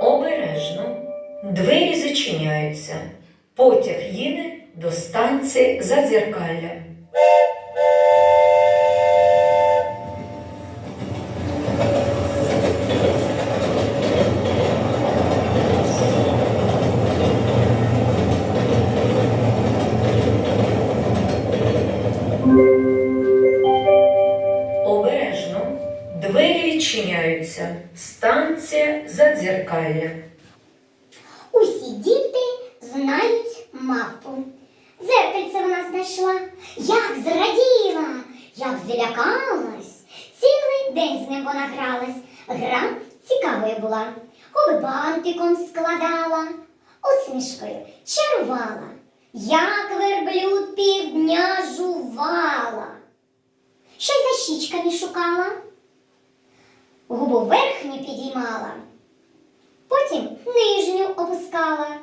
Обережно. Двері зачиняються. Потяг їде до станції Задзеркалля. Станція Задзеркалля. Усі діти знають мавпу. Дзеркальце вона знайшла, як зраділа, як злякалась. Цілий день з ним вона гралась. Гра цікавою була. Губи бантиком складала, усмішкою чарувала, як верблюд півдня жувала. Щось за щічками шукала, губу верхню підіймала потім нижню опускала.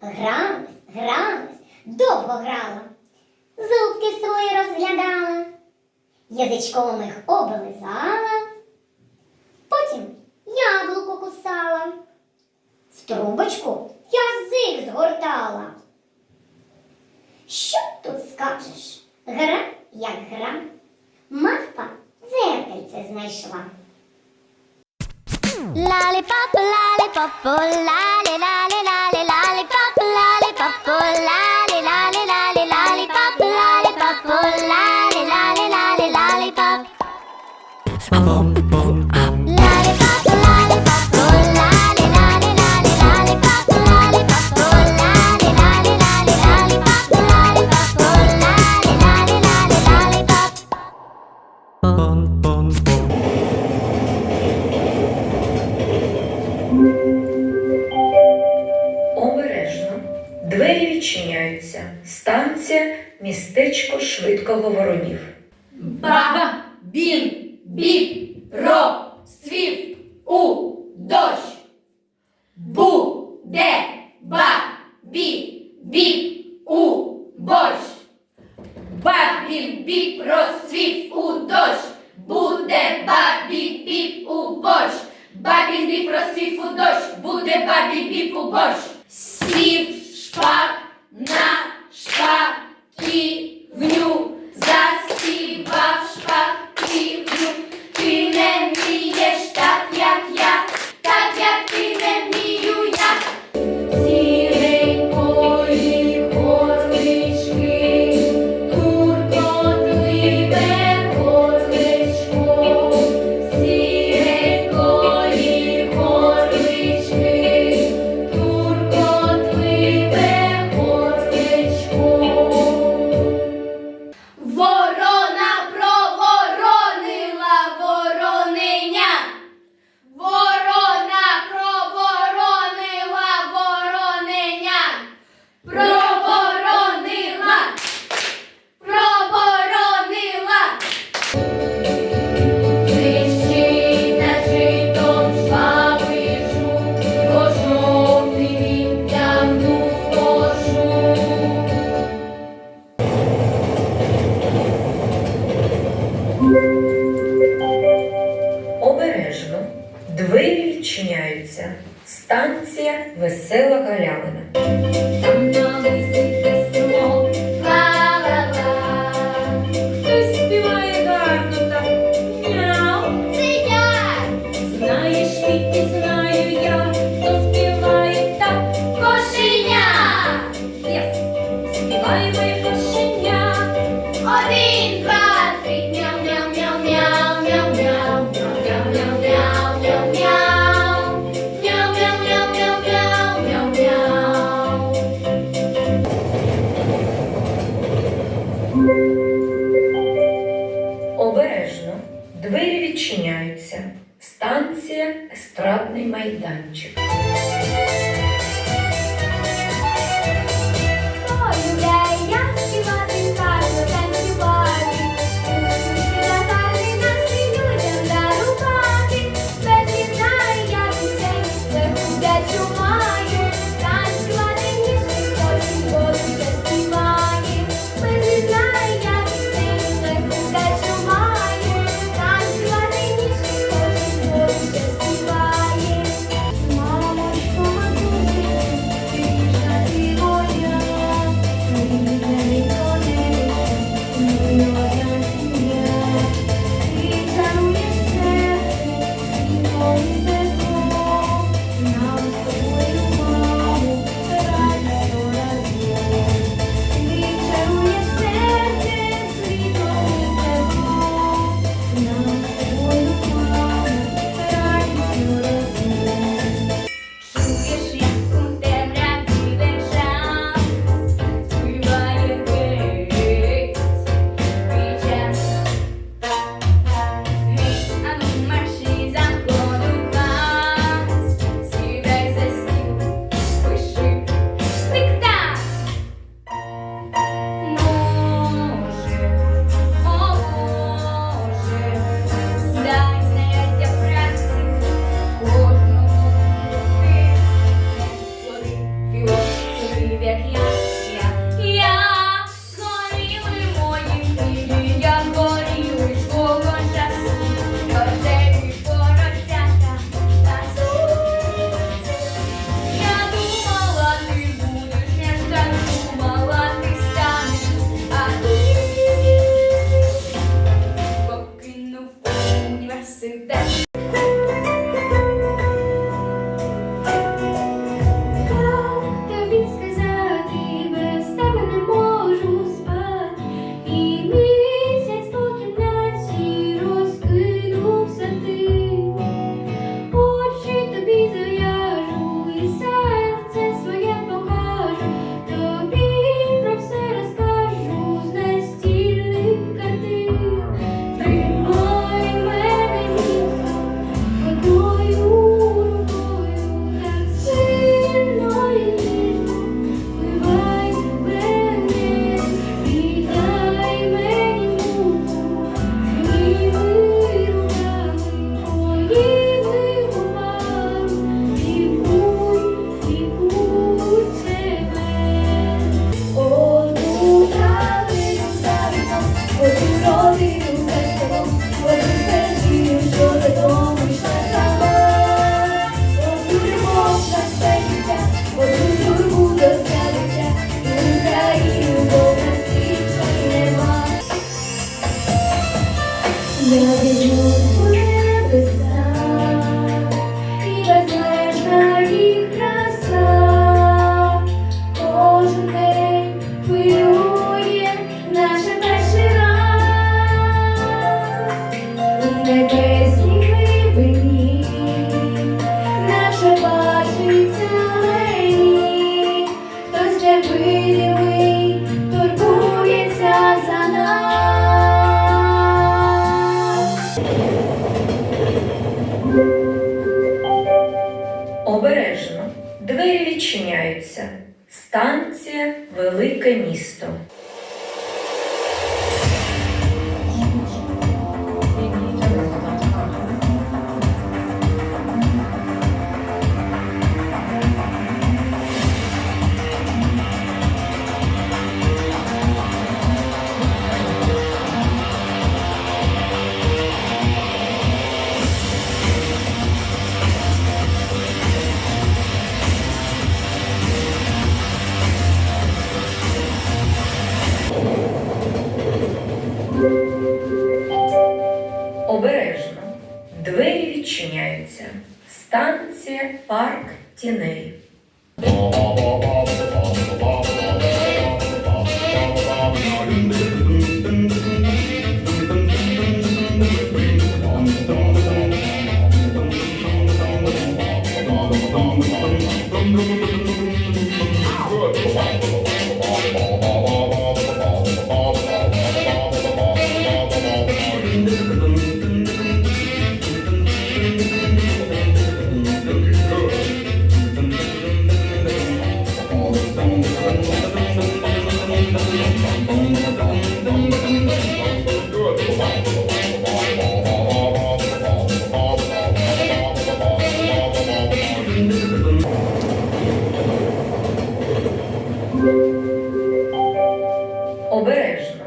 Гралась, гралась, довго грала, зубки свої розглядала, язичком їх облизала, потім яблуко кусала, в трубочку язик згортала. Що тут скажеш? Гра, як гра, мавпа дзеркальце знайшла. Lollipop, lollipop, oh, lolly, lolly, lolly, lollipop, lollipop, oh, lolly, lolly, lolly, lollipop, lollipop, oh, lolly, lolly, lolly, lollipop. Lollipop, від кого воронів. Ба, бім, біп, ро. Обережно. Двері відчиняються. Станція Весела Галявина. Відчиняються. Станція Естрадний майданчик. Полюбляю я Тіней. Обережно.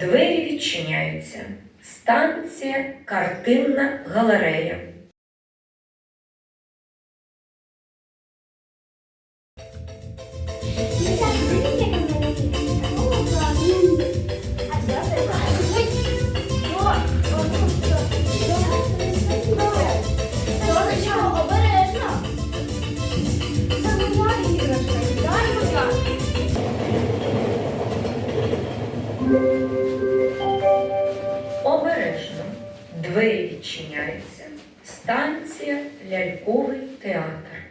Двері відчиняються. Станція Картинна галерея. Станція ляльковий театр.